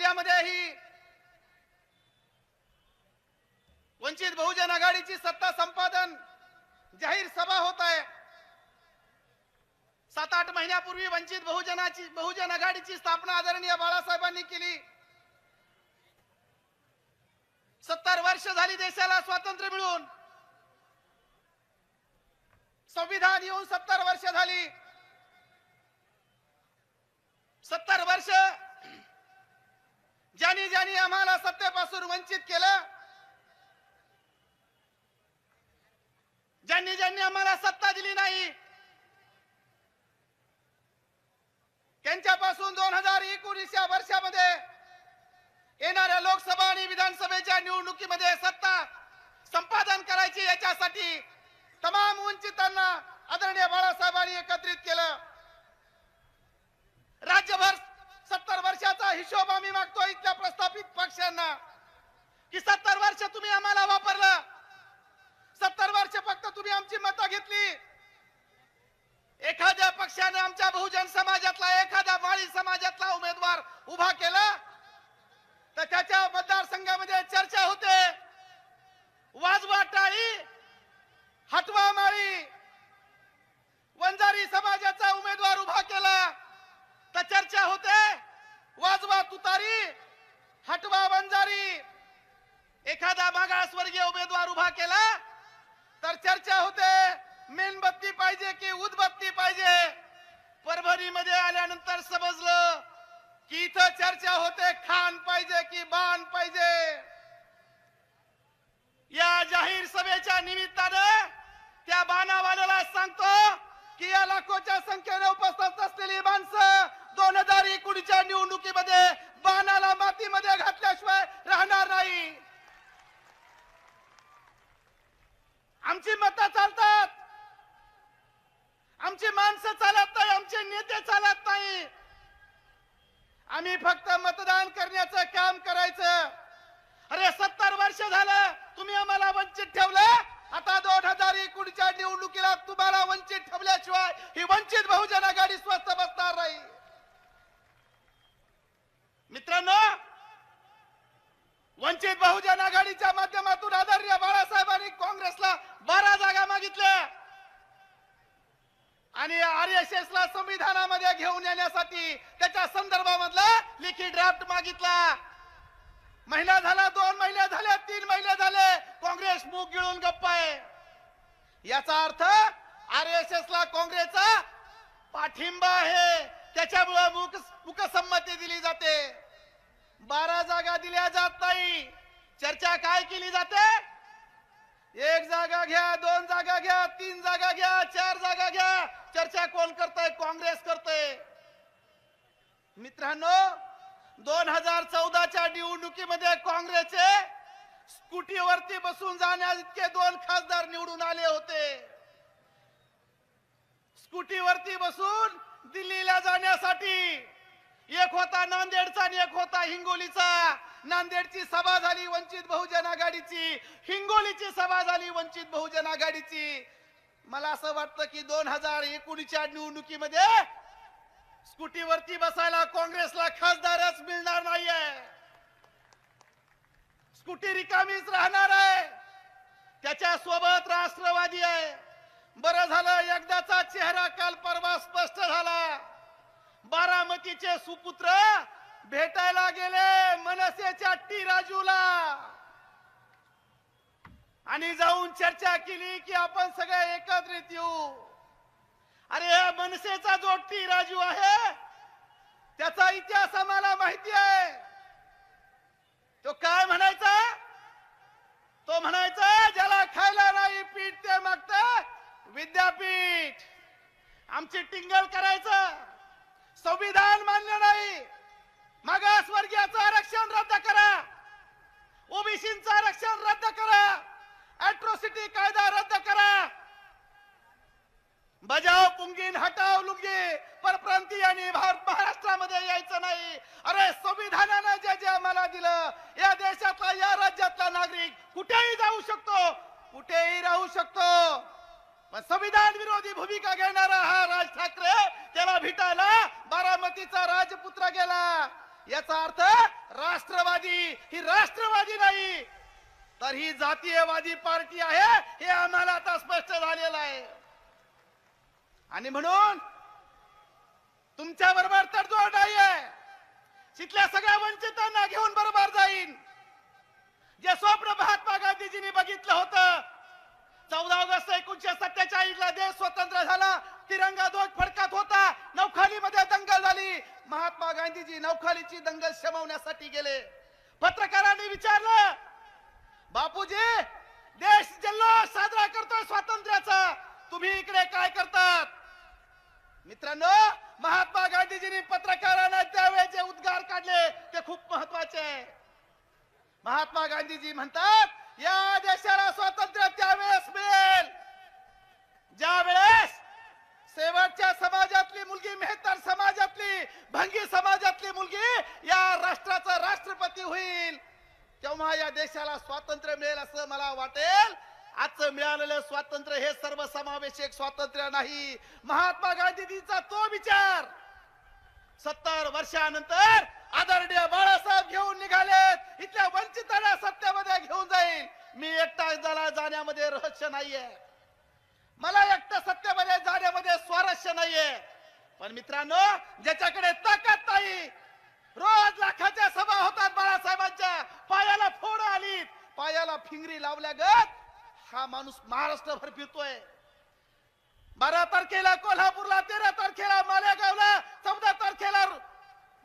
जिल्ह्यामध्येही वंचित बहुजन आघाडीची सत्ता संपादन जाहीर सभा होत आहे. सात आठ महिन्यापूर्वी वंचित बहुजनाची बहुजन आघाडीची स्थापना आदरणीय बाळासाहेबांनी केली. सत्तर वर्ष झाली देशाला स्वातंत्र्य मिळून. संविधान येऊन सत्तर वर्ष झाली. सत्तर वर्ष ज्यांनी ज्यांनी आम्हाला सत्तेपासून वंचित केलं ज्यांनी ज्यांनी आम्हाला सत्ता दिली नाही त्यांच्यापासून दोन हजार एकोणीस या वर्षामध्ये येणाऱ्या लोकसभा आणि विधानसभेच्या निवडणुकीमध्ये सत्ता संपादन करायची याच्यासाठी तमाम वंचितांना आदरणीय बाळासाहेबांनी एकत्रित केलं. राज्यभर सत्तर वर्षाचा हिशोब आम्ही मागतो इथल्या प्रस्थापित पक्षांना. की सत्तर वर्ष तुम्ही आम्हाला वापरलं. सत्तर वर्ष फक्त तुम्ही आमची मतं घेतली. एखाद्या पक्षाने आमच्या बहुजन समाजातला एखाद्या माळी समाजातला उमेदवार उभा केला तर त्याच्या मतदारसंघामध्ये चर्चा होते. वाजवा टाळी हटवा माळी वंजारी समाजाचा उमेदवार उभा केला. चर्चा होते. वाजवा तुतारी हटवा बंजारी. एखादा मागासवर्गीय उमेदवार उभा केला तर चर्चा होते. मेणबत्ती पाहिजे की उदबत्ती पाहिजे? परभणीमध्ये आल्यानंतर समजलं की इथं चर्चा होते. खान पाहिजे की बाण पाहिजे? या जाहीर सभेच्या निमित्तानं त्या बाणावाल्याला सांगतो की या लाखोच्या संख्येने उपस्थित असलेली माणसं दोन हजार एकोणीसच्या निवडणुकीमध्ये बाणाला मातीमध्ये घातल्याशिवाय राहणार नाही आमची मतं चालतात आमची माणसं चालत नाही आमचे नेते चालत नाही आम्ही फक्त मतदान करण्याचं काम करायचं अरे सत्तर वर्ष झालं तुम्ही आम्हाला वंचित ठेवलं. आता दोन हजार एकोणीसच्या निवडणुकीला तुम्हाला वंचित ठेवल्याशिवाय ही वंचित बहुजन आघाडी स्वस्त बसणार नाही. मित्रांनो वंचित बहुजन आघाडीच्या माध्यमातून आदरणीय बाळासाहेबांनी काँग्रेसला बारा जागा मागितल्या. आणि आर एस एस ला संविधानामध्ये घेऊन येण्यासाठी त्याच्या संदर्भामधला लिखित ड्राफ्ट मागितला. महिना झाला दोन महिने झाले तीन महिने झाले काँग्रेस मूग गिळून गप्प आहे. याचा अर्थ आर एस एस ला काँग्रेसचा पाठिंबा आहे. त्याच्यामुळे मूक मुकसंमती दिली जाते. बारा जागा दिल्या जात नाही. चर्चा काय केली जाते? एक जागा घ्या दोन जागा घ्या तीन जागा घ्या चार जागा घ्या. चर्चा कोण करतय? काँग्रेस करतय. मित्रांनो दोन हजार चौदाच्या निवडणुकीमध्ये काँग्रेसचे स्कूटीवरती बसून जाण्या इतके दोन खासदार निवडून आले होते. स्कूटीवरती बसून दिल्लीला जाण्यासाठी एक होता नांदेडचा आणि एक होता हिंगोलीचा. नांदेडची सभा झाली वंचित बहुजन आघाडीची. हिंगोलीची सभा झाली वंचित बहुजन आघाडीची. मला असं वाटतं की दोन हजार एकोणीसच्या निवडणुकीमध्ये स्कूटीवरती बसायला काँग्रेसला खासदारच मिळणार नाहीये. स्कूटी रिकामीच राहणार आहे. त्याच्या सोबत राष्ट्रवादी आहे. बरं झालं एकदाचा चेहरा काल परवा स्पष्ट झाला. बारामतीचे सुपुत्र भेटायला गेले मनसेच्या टी राजूला. आणि जाऊन चर्चा केली की आपण सगळे एकत्रित येऊ. अरे मनसेचा जो टी राजू आहे. त्याचा इतिहास आम्हाला माहिती आहे. तो काय म्हणायचा? तो म्हणायचा ज्याला खायला नाही पीठ ते मागत विद्यापीठ. आमची टिंगल करायचं. संविधान मान्य नाही. मागासवर्गीयाचं आरक्षण रद्द करा. ओबीसीचं आरक्षण रद्द करा. अॅट्रॉसिटी कायदा रद्द करा. बजाव पुंगीन हटाव लुंगी. परप्रांतीयांनी भारत महाराष्ट्रामध्ये यायचं नाही. अरे संविधानानं जे जे आम्हाला दिलं या देशातला या राज्यातला नागरिक कुठेही जाऊ शकतो कुठेही राहू शकतो. पण संविधान विरोधी भूमिका घेणारा हा राज ठाकरे त्याला भेटायला बारामतीचा राजपुत्र गेला. याचा अर्थ राष्ट्रवादी ही राष्ट्रवादी नाही. तर ही जातीयवादी पार्टी आहे हे आम्हाला आता स्पष्ट झालेलं आहे. आणि म्हणून तुमच्या बरोबर तडजोड आहे तिथल्या सगळ्या वंचितांना घेऊन बरोबर जाईन. जे स्वप्न महात्मा गांधीजींनी बघितलं होतं चौदा ऑगस्ट एकोणीशे सत्तेचाळीस ला देश स्वतंत्र झाला तिरंगा ध्वज फडकात होता नवखाली मध्ये दंगल झाली. महात्मा गांधीजी नवखालीची दंगल शमवण्यासाठी गेले. पत्रकारांनी विचारलं बापूजी देश जल्लोष साजरा करतोय स्वातंत्र्याचा. तुम्ही इकडे काय करतात? मित्रांनो महात्मा गांधीजींनी पत्रकारांना त्यावेळेस जे उद्गार काढले ते खूप महत्त्वाचे. आहे महात्मा गांधीजी म्हणतात या देशाला स्वातंत्र्य त्यावेळेस मिळेल. ज्या वेळेस शेवटच्या समाजातली मुलगी मेहतर समाजातली भंगी समाजातली मुलगी या राष्ट्राचा राष्ट्रपती होईल तेव्हा या देशाला स्वातंत्र्य मिळेल असं मला वाटेल. आजचं मिळालेलं स्वातंत्र्य हे सर्वसमावेशक स्वातंत्र्य नाही. महात्मा गांधीजीचा तो विचार. सत्तर वर्षानंतर आदरणीय बाळासाहेब घेऊन निघालेत. इथल्या वंचितांना सत्तेमध्ये घेऊन जाईल. मी एकटा झाला जाण्यामध्ये रहस्य नाहीये. मला एकटा सत्तेमध्ये जाण्यामध्ये स्वारस्य नाहीये. पण मित्रांनो ज्याच्याकडे ताकद नाही रोज लाखाच्या सभा होतात बाळासाहेबांच्या. पायाला फोड आली पायाला फिंगरी लावल्या गत हा माणूस महाराष्ट्रभर फिरतोय. बारा तारखेला कोल्हापूरला तेरा तारखेला मालेगावला चौदा तारखेला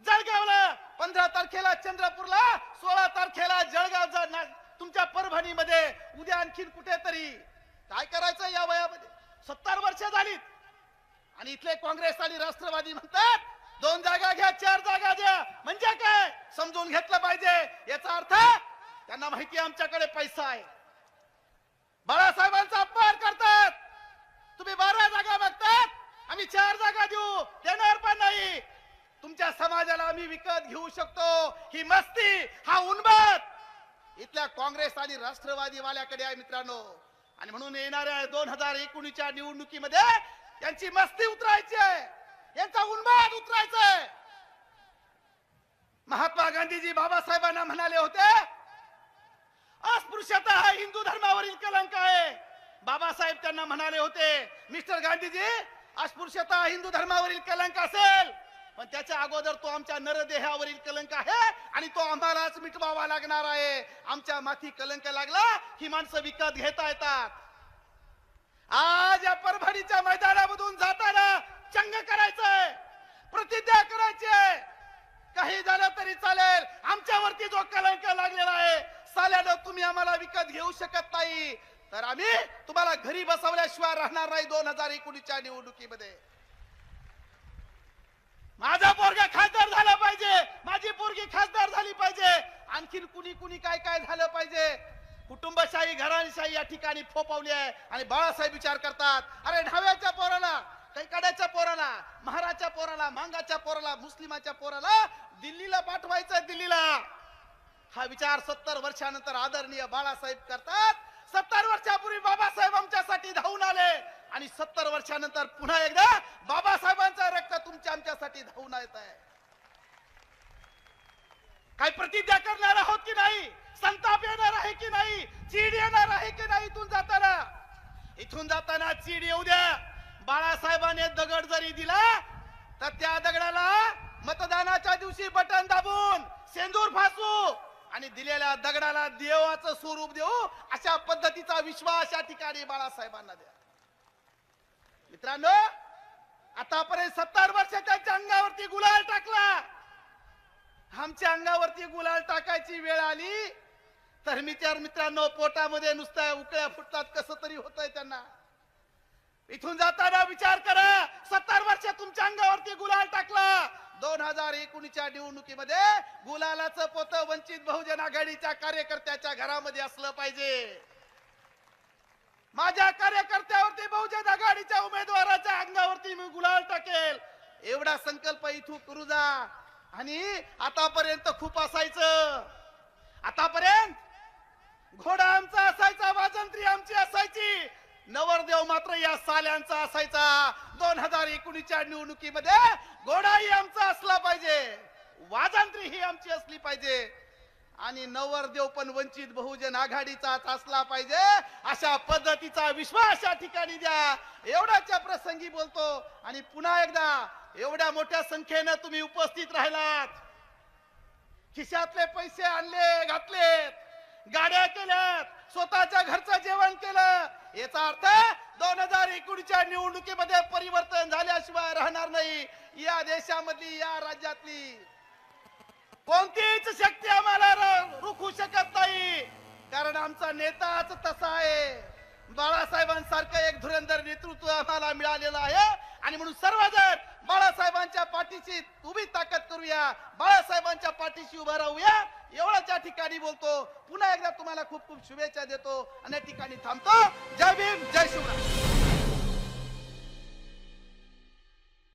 जळगावला पंधरा तारखेला चंद्रपूरला सोळा तारखेला जळगाव जा- तुमच्या परभणीमध्ये उद्या आणखीन कुठेतरी. काय करायचं या वयामध्ये? सत्तर वर्ष झालीत. आणि इथले काँग्रेस आणि राष्ट्रवादी म्हणतात दोन जागा घ्या चार जागा द्या. म्हणजे काय? समजून घेतलं पाहिजे. याचा अर्थ त्यांना माहिती आमच्याकडे पैसा आहे. बाळासाहेबांचा अपमान करतात. तुम्ही बारा जागा बघतात आम्ही चार जागा देऊ. देणार पण नाही. तुमच्या समाजाला आम्ही विकत घेऊ शकतो. ही मस्ती हा उन्मत इथल्या काँग्रेस आणि राष्ट्रवादी वाल्याकडे आहे मित्रांनो. आणि म्हणून येणाऱ्या दोन हजार एकोणीसच्या निवडणुकीमध्ये यांची मस्ती उतरायची आहे. यांचा उन्माद उतरायचा आहे. महात्मा गांधीजी बाबासाहेबांना म्हणाले होते अस्पृश्यता हा हिंदू धर्मावरील कलंक आहे. बाबासाहेब त्यांना म्हणाले होते मिस्टर गांधीजी अस्पृश्यता हिंदू धर्मावरील कलंक असेल. पण त्याच्या अगोदर तो आमच्या नरदेहावरील कलंक आहे आणि तो आम्हालाच मिटवावा लागणार आहे. आमच्या माथी कलंक लागला ही माणसं विकत घेता येतात. आज या परभणीच्या मैदानामधून जाताना चंग करायचंय प्रतिज्ञा करायची आहे काही झालं तरी चालेल. आमच्यावरती जो कलंक लागलेला आहे साल्यानं तुम्ही आम्हाला विकत घेऊ शकत नाही. तर आम्ही तुम्हाला घरी बसवल्याशिवाय राहणार नाही दोन हजार एकोणीसच्या निवडणुकीमध्ये. माझा पोरगा खासदार झाला पाहिजे. माझी पोरगी खासदार झाली पाहिजे. आणखीन कुणी कुणी काय काय झालं पाहिजे? कुटुंबशाही घराणीशाही या ठिकाणी फोपावली आहे आणि बाळासाहेब विचार करतात अरे ढाव्याच्या पोराला कैकाड्याच्या पोराला महाराच्या पोराला मांगाच्या पोराला मुस्लिमाच्या पोराला दिल्लीला पाठवायचं दिल्लीला. हा विचार सत्तर वर्षानंतर आदरणीय बाळासाहेब करतात. सत्तर वर्षापूर्वी बाबासाहेब आमच्यासाठी धावून आले. आणि सत्तर वर्षानंतर पुन्हा एकदा बाबासाहेबांचा रक्त तुमच्या आमच्यासाठी धावून येत आहे. काही प्रतिज्ञा करणार आहोत की नाही? संताप येणार आहे की नाही? चीड येणार आहे की नाही इथून जाताना? इथून जाताना चीड येऊ द्या. बाळासाहेबाने दगड जरी दिला तर त्या दगडाला मतदानाच्या दिवशी बटन दाबून सेंदूर फासू. आणि दिलेल्या दगडाला देवाचं स्वरूप देऊ अशा पद्धतीचा विश्वास या ठिकाणी बाळासाहेबांना द्या. मित्रांनो आतापर्यंत सत्तर वर्ष त्यांच्या अंगावरती गुलाल टाकला. आमच्या अंगावरती गुलाल टाकायची वेळ आली. तर मी मित्रांनो पोटामध्ये नुसत्या उकळ्या फुटतात कस तरी होतंय त्यांना. इथून जाताना विचार करा सत्तर वर्ष तुमच्या अंगावरती गुलाल टाकला. दोन हजार एकोणीसच्या निवडणुकीमध्ये गुलालाचं पोत वंचित बहुजन आघाडीच्या कार्यकर्त्याच्या घरामध्ये असलं पाहिजे. माझ्या कार्यकर्त्यावरती बहुजन आघाडीच्या उमेदवाराच्या अंगावरती मी गुलाल टाकेल. एवढा संकल्प इथून करू जा. आणि आतापर्यंत खूप असायचं. आतापर्यंत घोडा आमचा असायचा वाजंत्री आमची असायची. नवरदेव मात्र या साल्यांचा असायचा. दोन हजार एकोणीसच्या निवडणुकीमध्ये घोडाही आमचा असला पाहिजे. वाजांत्री ही आमची असली पाहिजे. आणि नवरदेव पण वंचित बहुजन आघाडीचाच असला पाहिजे. अशा पद्धतीचा विश्वास या ठिकाणी द्या. एवढ्याच्या प्रसंगी बोलतो. आणि पुन्हा एकदा एवढ्या मोठ्या संख्येनं तुम्ही उपस्थित राहिलात. खिशातले पैसे आणले घातलेत. गाड्या केल्यात. स्वतःच्या घरचं जेवण केलं. याचा अर्थ दोन हजार एकोणीसच्या निवडणुकीमध्ये परिवर्तन झाल्याशिवाय राहणार नाही. या देशामधली या राज्यातली. कोणतीच शक्ती आम्हाला रुखू रोखू शकत नाही. कारण आमचा नेताच तसा आहे. बाळासाहेबांसारखं एक धुरंधर नेतृत्व आम्हाला मिळालेलं आहे. आणि म्हणून सर्वजण बाळासाहेबांच्या पाठीशी उभी ताकद करूया. बाळासाहेबांच्या पाठीशी उभं राहूया. एवढा त्या ठिकाणी बोलतो. पुन्हा एकदा तुम्हाला खूप खूप शुभेच्छा देतो. आणि ठिकाणी थांबतो. जय भीम जय शिवराज